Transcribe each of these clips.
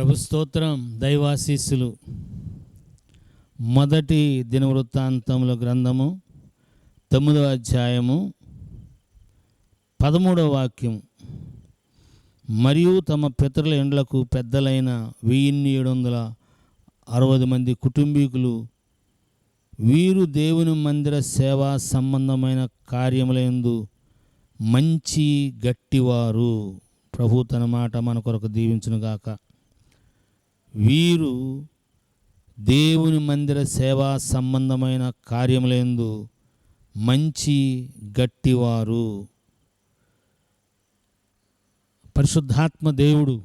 ప్రభు స్తోత్రం దైవాశీస్సులు. మొదటి దినవృత్తాంతముల గ్రంథము తొమ్మిదవ అధ్యాయము పదమూడవ వాక్యం. మరియు తమ పితరుల ఎండ్లకు పెద్దలైన వెయ్యిన్ని ఏడు వందల అరవై మంది కుటుంబీకులు వీరు దేవుని మందిర సేవా సంబంధమైన కార్యములందు మంచి గట్టివారు. ప్రభు తన మాట మన కొరకు దీవించునుగాక. వీరు దేవుని మందిర సేవా సంబంధమైన కార్యములందు మంచి గట్టివారు. పరిశుద్ధాత్మ దేవుడు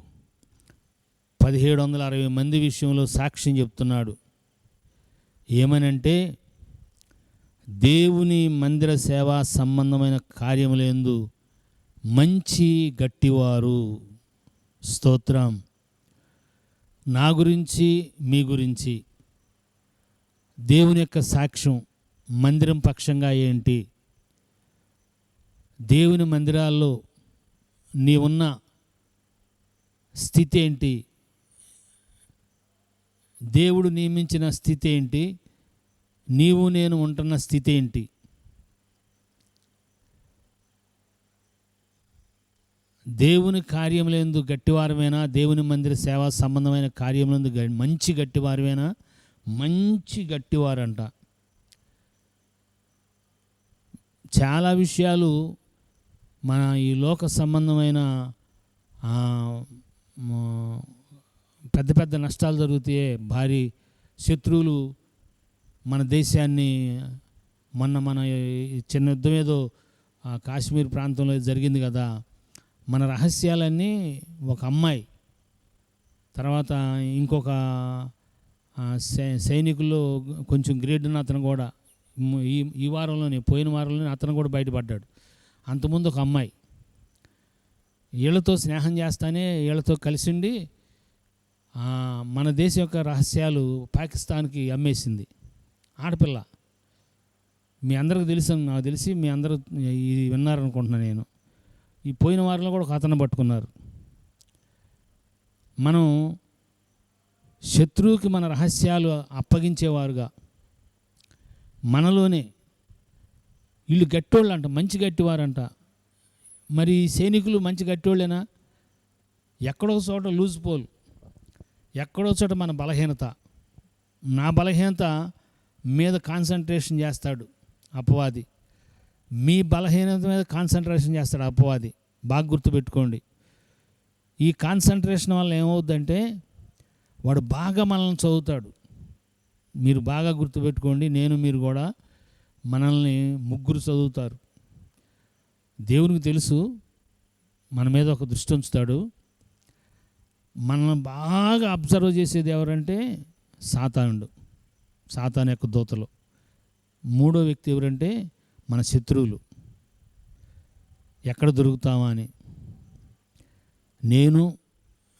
పదిహేడు వందల అరవై మంది విషయంలో సాక్ష్యం చెప్తున్నాడు. ఏమనంటే దేవుని మందిర సేవా సంబంధమైన కార్యములందు మంచి గట్టివారు. స్తోత్రం. నా గురించి మీ గురించి. దేవుని యొక్క సాక్ష్యం మందిరం పక్షంగా ఏంటి? దేవుని మందిరాల్లో నీవున్న స్థితి ఏంటి? దేవుడు నియమించిన స్థితి ఏంటి? నీవు నేను ఉంటున్న స్థితి ఏంటి? దేవుని కార్యములందు గట్టివారమేనా దేవుని మందిర సేవా సంబంధమైన కార్యములందు మంచి గట్టివారమేనా మంచి గట్టివారంట. చాలా విషయాలు మన ఈ లోక సంబంధమైన పెద్ద పెద్ద నష్టాలు జరుగుతాయి భారీ శత్రువులు మన దేశాన్ని మొన్న మన చిన్న యుద్ధం ఏదో ఆ కాశ్మీర్ ప్రాంతంలో జరిగింది కదా. మన రహస్యాలన్నీ ఒక అమ్మాయి తర్వాత ఇంకొక సైనికులు సై- కొంచెం గ్రేడ్ ఉన్న అతను కూడా ఈ ఈ వారంలోనే పోయిన వారంలోనే అతను కూడా బయటపడ్డాడు. అంతకుముందు ఒక అమ్మాయి. వీళ్ళతో స్నేహం చేస్తానే వీళ్ళతో కలిసిండి మన దేశం యొక్క రహస్యాలు పాకిస్తాన్కి అమ్మేసింది. ఆడపిల్ల. మీ అందరికి తెలుసు నాకు తెలిసి మీ అందరూ ఇది విన్నారనుకుంటున్నాను నేను. ఈ పోయిన వారిలో కూడా ఒక అతను పట్టుకున్నారు. మనం శత్రువుకి మన రహస్యాలు అప్పగించేవారుగా. మనలోనే వీళ్ళు గట్టోళ్ళు అంట మంచి గట్టివారంట. మరి సైనికులు మంచి గట్టోళ్ళేనా ఎక్కడో చోట లూజ్ పోల్ ఎక్కడో చోట మన బలహీనత. నా బలహీనత మీద కాన్సన్ట్రేషన్ చేస్తాడు అపవాది. మీ బలహీనత మీద కాన్సన్ట్రేషన్ చేస్తాడు అపవాది. బాగా గుర్తుపెట్టుకోండి. ఈ కాన్సన్ట్రేషన్ వల్ల ఏమవుద్దంటే వాడు బాగా మనల్ని చదువుతాడు. మీరు బాగా గుర్తుపెట్టుకోండి నేను మీరు కూడా మనల్ని ముగ్గురు చదువుతారు. దేవునికి తెలుసు మన మీద ఒక దృష్టి ఉంచుతాడు. మనల్ని బాగా అబ్జర్వ్ చేసేది ఎవరంటే సాతానుడు. సాతాన్ యొక్క దూతలు. మూడో వ్యక్తి ఎవరంటే మన శత్రువులు. ఎక్కడ దొరుకుతామా అని. నేను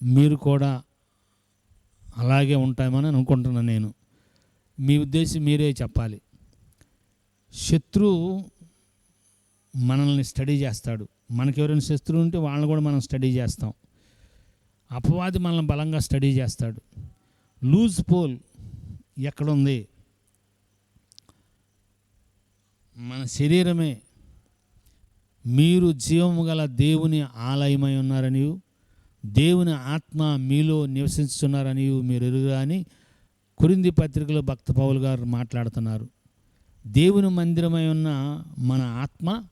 మీరు కూడా అలాగే ఉంటామని అనుకుంటున్నాను నేను. మీ ఉద్దేశం మీరే చెప్పాలి. శత్రువు మనల్ని స్టడీ చేస్తాడు. మనకి ఎవరైనా శత్రువు ఉంటే వాళ్ళని కూడా మనం స్టడీ చేస్తాం. అపవాది మనల్ని బలంగా స్టడీ చేస్తాడు. లూజ్ పోల్ ఎక్కడుంది? మన శరీరమే మీరు జీవము గల దేవుని ఆలయమై ఉన్నారని దేవుని ఆత్మ మీలో నివసిస్తున్నారని మీరు ఎరుగా అని కురింది పత్రికలో భక్త పౌలు గారు మాట్లాడుతున్నారు. దేవుని మందిరమై ఉన్న మన ఆత్మ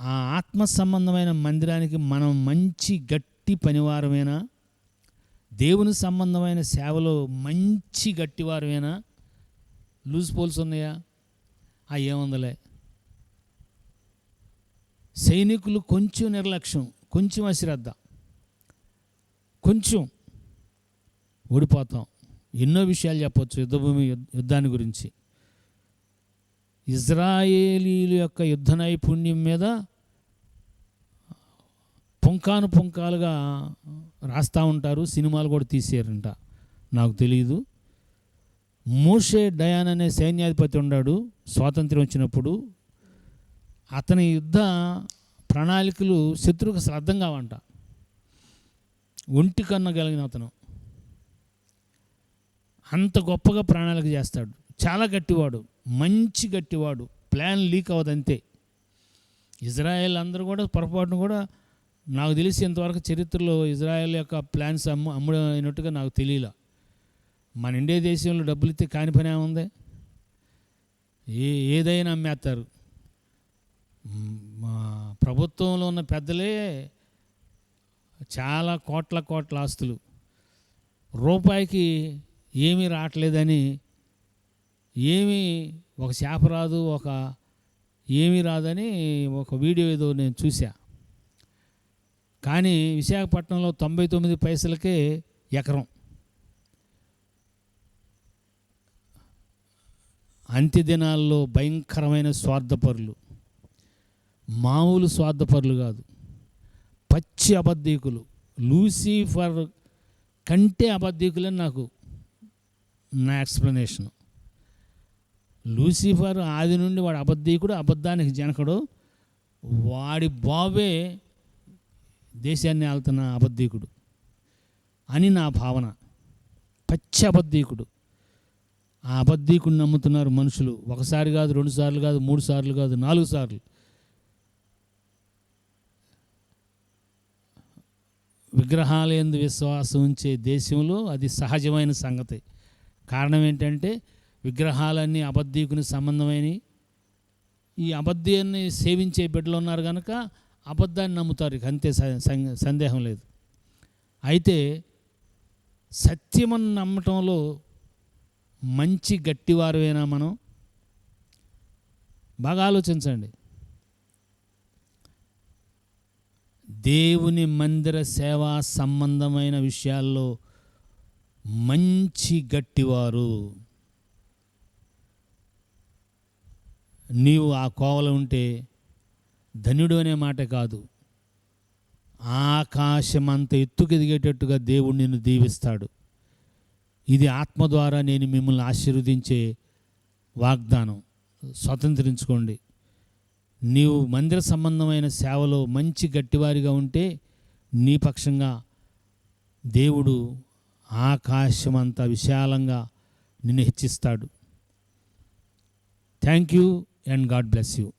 ఆ ఆత్మ సంబంధమైన మందిరానికి మనం మంచి గట్టి పనివారమేనా? దేవుని సంబంధమైన సేవలో మంచి గట్టివారమేనా? లూజ్ పోల్స్ ఉన్నాయా? ఆ ఏముందలే? సైనికులు కొంచెం నిర్లక్ష్యం కొంచెం అశ్రద్ధ కొంచెం ఓడిపోతాం. ఎన్నో విషయాలు చెప్పొచ్చు యుద్ధభూమి యుద్ధాన్ని గురించి. ఇజ్రాయేలీల యొక్క యుద్ధ నైపుణ్యం మీద పుంకాను పుంకాలుగా రాస్తూ ఉంటారు సినిమాలు కూడా తీసారంట. నాకు తెలియదు మోషే డయాన్ అనే సైన్యాధిపతి ఉన్నాడు స్వాతంత్రం వచ్చినప్పుడు. అతని యుద్ధ ప్రణాళికలు శత్రువుకు అసలు అర్థం కావంట. ఒంటి కన్న కలిగిన అతను. అంత గొప్పగా ప్రణాళిక చేస్తాడు. చాలా గట్టివాడు మంచి గట్టివాడు ప్లాన్ లీక్ అవ్వదంతే. ఇజ్రాయెల్ అందరూ కూడా పొరపాటును కూడా నాకు తెలిసి ఇంతవరకు చరిత్రలో ఇజ్రాయెల్ యొక్క ప్లాన్స్ అమ్ము అమ్ముడైనట్టుగా నాకు తెలియలా. మన ఇండియా దేశంలో డబ్బులు ఇస్తే కాని పని ఏముంది? ఏ ఏదైనా అమ్మేస్తారు మా ప్రభుత్వంలో ఉన్న పెద్దలే చాలా కోట్ల కోట్ల ఆస్తులు. రూపాయికి ఏమీ రావట్లేదని ఏమీ ఒక చేప రాదు ఒక ఏమీ రాదని ఒక వీడియో ఏదో నేను చూసా కానీ విశాఖపట్నంలో తొంభై తొమ్మిది పైసలకే ఎకరం. అంత్యదినాల్లో భయంకరమైన స్వార్థపరులు. మామూలు స్వార్థపరులు కాదు. పచ్చి అబద్ధీకులు. లూసిఫర్ కంటే అబద్ధీకులని నాకు నా ఎక్స్ప్లెనేషన్. లూసిఫర్ ఆది నుండి వాడు అబద్ధీకుడు అబద్ధానికి జనకుడు. వాడి బాబే దేశాన్ని ఆలుతున్న అబద్ధీకుడు అని నా భావన. పచ్చి అబద్ధీకుడు. ఆ అబద్ధీకుని నమ్ముతున్నారు మనుషులు. ఒకసారి కాదు రెండు సార్లు కాదు మూడు సార్లు కాదు నాలుగు సార్లు. విగ్రహాలయందు విశ్వాసం ఉంచే దేశంలో అది సహజమైన సంగతి. కారణం ఏంటంటే విగ్రహాలన్నీ అబద్ధీకుని సంబంధమైనవి. ఈ అబద్ధాన్ని సేవించే బిడ్డలు ఉన్నారు కనుక అబద్ధాన్ని నమ్ముతారు ఇక. అంతే సందేహం లేదు. అయితే సత్యమని నమ్మటంలో మంచి గట్టివారువేనా మనం? బాగా ఆలోచించండి. దేవుని మందిర సేవా సంబంధమైన విషయాల్లో మంచి గట్టివారు. నీవు ఆ కోవలు ఉంటే ధనుడు అనే మాట కాదు. ఆకాశమంత ఎత్తుకు ఎదిగేటట్టుగా దేవుడు నిన్ను దీవిస్తాడు. ఇది ఆత్మ ద్వారా నేను మిమ్మల్ని ఆశీర్వదించే వాగ్దానం. స్వతంత్రించుకోండి. నీవు మందిర సంబంధమైన సేవలో మంచి గట్టివారిగా ఉంటే నీ పక్షంగా దేవుడు ఆకాశమంత విశాలంగా నిన్ను హెచ్చిస్తాడు. Thank you and God bless you